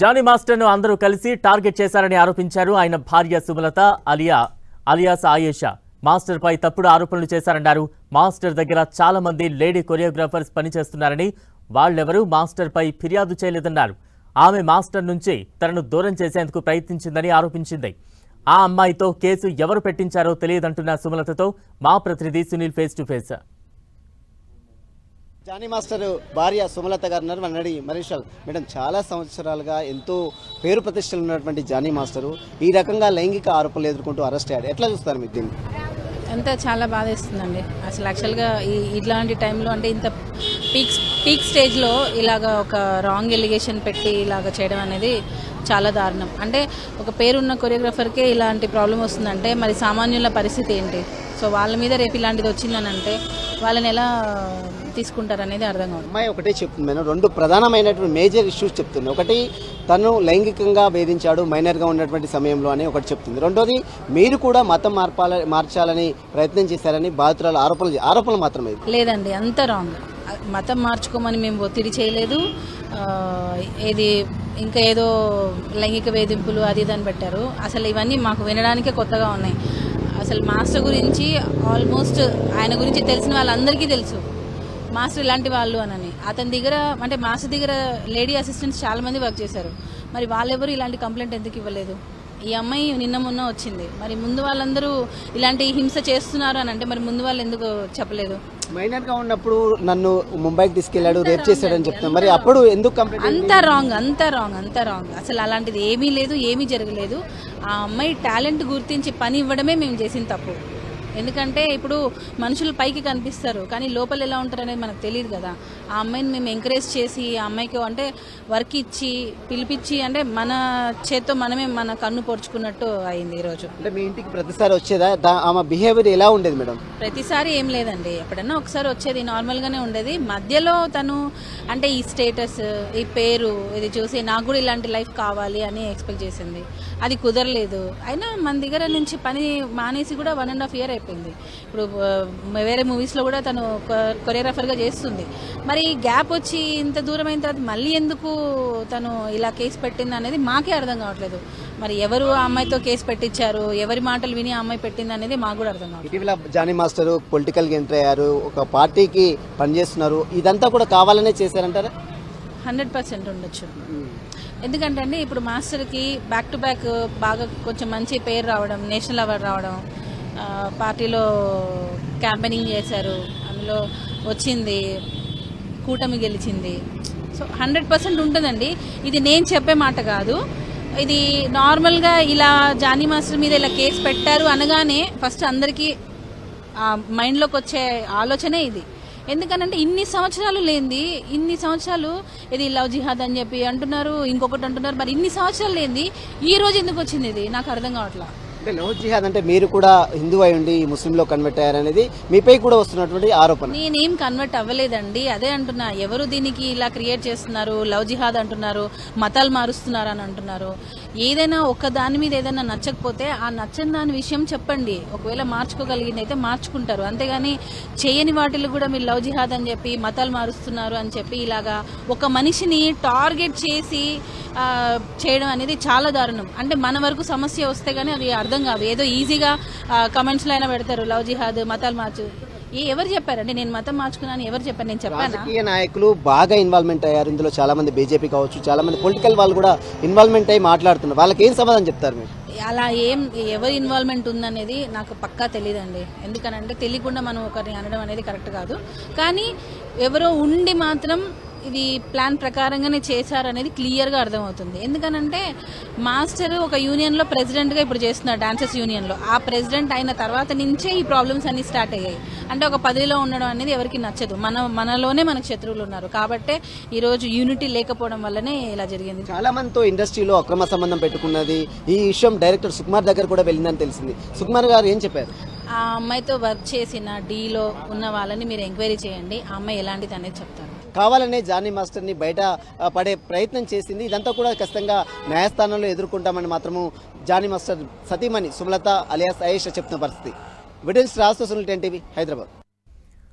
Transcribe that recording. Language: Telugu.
జానీ మాస్టర్ను అందరూ కలిసి టార్గెట్ చేశారని ఆరోపించారు ఆయన భార్య సుమలత అలియా అలియాస్ ఆయేషా. మాస్టర్పై తప్పుడు ఆరోపణలు చేశారన్నారు. మాస్టర్ దగ్గర చాలా మంది లేడీ కొరియోగ్రాఫర్స్ పనిచేస్తున్నారని వాళ్ళెవరూ మాస్టర్పై ఫిర్యాదు చేయలేదన్నారు. ఆమె మాస్టర్ నుంచి తనను దూరం చేసేందుకు ప్రయత్నించిందని ఆరోపించింది. ఆ అమ్మాయితో కేసు ఎవరు పెట్టించారో తెలియదంటున్న సుమలతతో మా ప్రతినిధి Sunil face to face. Jani master భార్య సుమలత గారు ఉన్నారు. మన అడిగి మరీషాల్ మేడం చాలా సంవత్సరాలుగా ఎంతో పేరు ప్రతిష్టలు ఉన్నటువంటి జానీ మాస్టరు ఈ రకంగా లైంగిక ఆరోపణలు ఎదుర్కొంటూ అరెస్ట్ అయ్యాడు. ఎట్లా చూస్తారు మీరు దీన్ని? అంతా చాలా బాధేస్తుందండి. అసలు యాక్చువల్గా ఈ ఇట్లాంటి టైంలో అంటే ఇంత పీక్ పీక్ స్టేజ్లో ఇలాగ ఒక రాంగ్ ఎలిగేషన్ పెట్టి ఇలాగ చేయడం అనేది చాలా దారుణం. అంటే ఒక పేరున్న కొరియోగ్రాఫర్కే ఇలాంటి ప్రాబ్లం వస్తుందంటే మరి సామాన్యుల పరిస్థితి ఏంటి? సో వాళ్ళ మీద రేపు ఇలాంటిది వచ్చిందని అంటే వాళ్ళని ఎలా తీసుకుంటారు అనేది అర్థం కాదు అమ్మాయి ఒకటే చెప్తుంది మేడం. రెండు ప్రధానమైనటువంటి మేజర్ ఇష్యూస్ చెప్తుంది. ఒకటి తను లైంగికంగా వేధించాడు మైనర్గా ఉన్నటువంటి సమయంలో అని ఒకటి చెప్తుంది. రెండోది మీరు కూడా మతం మార్పాల మార్చాలని ప్రయత్నం చేశారని బాధితురాలు ఆరోపణలు ఆరోపణలు మాత్రమే. లేదండి అంత రాంగ్ మతం మార్చుకోమని మేము ఒత్తిడి చేయలేదు. ఏది ఇంకా ఏదో లైంగిక వేధింపులు అది ఇది అని పెట్టారు. అసలు ఇవన్నీ మాకు వినడానికే కొత్తగా ఉన్నాయి. అసలు మాస్టర్ గురించి ఆల్మోస్ట్ ఆయన గురించి తెలిసిన వాళ్ళందరికీ తెలుసు. మాస్టర్ ఇలాంటి వాళ్ళు అనని. అతని దగ్గర అంటే మాస్టర్ దగ్గర లేడీ అసిస్టెంట్స్ చాలా మంది వర్క్ చేశారు. మరి వాళ్ళెవరు ఇలాంటి కంప్లైంట్ ఎందుకు ఇవ్వలేదు? ఈ అమ్మాయి నిన్న మొన్న వచ్చింది. మరి ముందు వాళ్ళందరూ ఇలాంటి హింస చేస్తున్నారు అని అంటే మరి ముందు వాళ్ళు ఎందుకు చెప్పలేదు? మైనర్గా ఉన్నప్పుడు నన్ను ముంబైకి తీసుకెళ్ళాడు రేప్ చేశాడని చెప్తున్నాను మరి అప్పుడు ఎందుకు అంత రాంగ్ అంత రాంగ్ అంత రాంగ్ అసలు అలాంటిది ఏమీ లేదు ఏమీ జరగలేదు. ఆ అమ్మాయి టాలెంట్ గుర్తించి పని ఇవ్వడమే మేము చేసిన తప్పు. ఎందుకంటే ఇప్పుడు మనుషులు పైకి కనిపిస్తారు కానీ లోపల ఎలా ఉంటారు అనేది మనకు తెలియదు కదా. ఆ అమ్మాయిని మేము ఎంకరేజ్ చేసి ఆ అమ్మాయికి అంటే వర్క్ ఇచ్చి పిలిపించి అంటే మన చేత్తో మనమే మన కన్ను పొడుచుకున్నట్టు అయింది ఈరోజు అంటే మీ ఇంటికి ప్రతిసారి వచ్చేదా? ఆమె బిహేవియర్ ఎలా ఉండేది మేడం? ప్రతిసారి ఏం లేదండి. ఎప్పుడన్నా ఒకసారి వచ్చేది నార్మల్గానే ఉండేది. మధ్యలో తను అంటే ఈ స్టేటస్ ఈ పేరు ఇది చూసి నాకు కూడా ఇలాంటి లైఫ్ కావాలి అని ఎక్స్పెక్ట్ చేసింది. అది కుదరలేదు. అయినా మన దగ్గర నుంచి పని మానేసి కూడా వన్ అండ్ హాఫ్ ఇయర్ అయిపోయింది ఇప్పుడు వేరే మూవీస్లో కూడా తను కొరియోగ్రాఫర్గా చేస్తుంది. మరి గ్యాప్ వచ్చి ఇంత దూరం అయిన తర్వాత మళ్ళీ ఎందుకు తను ఇలా కేసు పెట్టింది అనేది మాకే అర్థం కావట్లేదు. మరి ఎవరు ఆ అమ్మాయితో కేసు పెట్టించారు? ఎవరి మాటలు విని ఆ అమ్మాయి పెట్టింది అనేది మాకు కూడా అర్థం కావట్లేదు. ఇటీవల జానీ మాస్టర్ పొలిటికల్గా ఎంటర్ అయ్యారు ఒక పార్టీకి పనిచేస్తున్నారు ఇదంతా కూడా కావాలనే చేశారంటారా? హండ్రెడ్ పర్సెంట్ ఉండొచ్చు. ఎందుకంటే అండి ఇప్పుడు మాస్టర్కి బ్యాక్ టు బ్యాక్ బాగా కొంచెం మంచి పేరు రావడం నేషనల్ అవార్డు రావడం పార్టీలో క్యాంపెయినింగ్ చేశారు. అందులో వచ్చింది కూటమి గెలిచింది. సో హండ్రెడ్ పర్సెంట్ ఉంటుందండి. ఇది నేను చెప్పే మాట కాదు. ఇది నార్మల్గా ఇలా జానీ మాస్టర్ మీద ఇలా కేసు పెట్టారు అనగానే ఫస్ట్ అందరికీ మైండ్లోకి వచ్చే ఆలోచనే ఇది. ఎందుకనంటే ఇన్ని సంవత్సరాలు లేనిది ఇన్ని సంవత్సరాలు ఇది లవ్ జిహాద్ అని చెప్పి అంటున్నారు ఇంకొకటి అంటున్నారు మరి ఇన్ని సంవత్సరాలు లేనిది ఈ రోజు ఎందుకు వచ్చింది ఇది? నాకు అర్థం కావట్లా. అంటే లవ్ జిహాద్ అంటే మీరు కూడా హిందూ అయి ఉండి ముస్లింలో కన్వర్ట్ అయ్యారనేది మీపై కూడా వస్తున్నటువంటి ఆరోపణ. నేనేం కన్వర్ట్ అవ్వలేదండి. అదే అంటున్నా ఎవరు దీనికి ఇలా క్రియేట్ చేస్తున్నారు? లవ్ జిహాద్ అంటున్నారు మతాలు మారుస్తున్నారు అని అంటున్నారు. ఏదైనా ఒక దాని మీద ఏదైనా నచ్చకపోతే ఆ నచ్చని దాని విషయం చెప్పండి. ఒకవేళ మార్చుకోగలిగింది అయితే మార్చుకుంటారు. అంతేగాని చేయని వాటిలో కూడా మీరు లవ్ జిహాద్ అని చెప్పి మతాలు మారుస్తున్నారు అని చెప్పి ఇలాగా ఒక మనిషిని టార్గెట్ చేసి చేయడం అనేది చాలా దారుణం. అంటే మన వరకు సమస్య వస్తే గానీ అది అర్థం కాదు. ఏదో ఈజీగా కమెంట్స్లో అయినా పెడతారు లవ్ జిహాద్ మతాలు మార్చు. ఎవరు చెప్పారండి? నేను మతం మార్చుకున్నాను ఎవరు చెప్పారు? నేను చెప్పానా? రాజకీయ నాయకులు బాగా ఇన్వాల్వ్మెంట్ అయ్యారు. ఇందులో చాలా మంది బీజేపీ కావచ్చు చాలా మంది పొలిటికల్ వాళ్ళు కూడా ఇన్వాల్వ్మెంట్ అయ్యి మాట్లాడుతున్నారు. వాళ్ళకి ఏం సమాధానం చెప్తారు మీరు? అలా ఏం ఎవరి ఇన్వాల్వ్మెంట్ ఉందనేది నాకు పక్కా తెలియదండి ఎందుకనంటే తెలియకుండా మనం ఒకరిని అనడం అనేది కరెక్ట్ కాదు. కానీ ఎవరో ఉండి మాత్రం ఇది ప్లాన్ ప్రకారంగానే చేశారనేది క్లియర్గా అర్థమవుతుంది. ఎందుకనంటే మాస్టర్ ఒక యూనియన్లో ప్రెసిడెంట్గా ఇప్పుడు చేస్తున్నారు డాన్సర్స్ యూనియన్లో. ఆ ప్రెసిడెంట్ అయిన తర్వాత నుంచే ఈ ప్రాబ్లమ్స్ అన్ని స్టార్ట్ అయ్యాయి. అంటే ఒక పదవిలో ఉండడం అనేది ఎవరికి నచ్చదు. మన మనలోనే మనకు శత్రువులు ఉన్నారు. కాబట్టే ఈరోజు యూనిటీ లేకపోవడం వల్లనే ఇలా జరిగింది. చాలా మందితో ఇండస్ట్రీలో అక్రమ సంబంధం పెట్టుకున్నది. ఈ విషయం డైరెక్టర్ సుకుమార్ దగ్గర కూడా వెళ్ళిందని తెలిసింది. సుకుమార్ గారు ఏం చెప్పారు? ఆ అమ్మాయితో వర్క్ చేసిన డీలో ఉన్న వాళ్ళని మీరు ఎంక్వైరీ చేయండి. ఆ అమ్మాయి ఎలాంటిది అనేది చెప్తాను కావాలనే జానీ మాస్టర్ని బయట పడే ప్రయత్నం చేసింది. ఇదంతా కూడా ఖచ్చితంగా న్యాయస్థానంలో ఎదుర్కొంటామని మాత్రము జానీ మాస్టర్ సతీమణి సుమలత అలియాస్ అయేష చెప్తున్న పరిస్థితి. విడెన్స్ రాష్ట్ర సునీల్ టెన్ టీవీ హైదరాబాద్.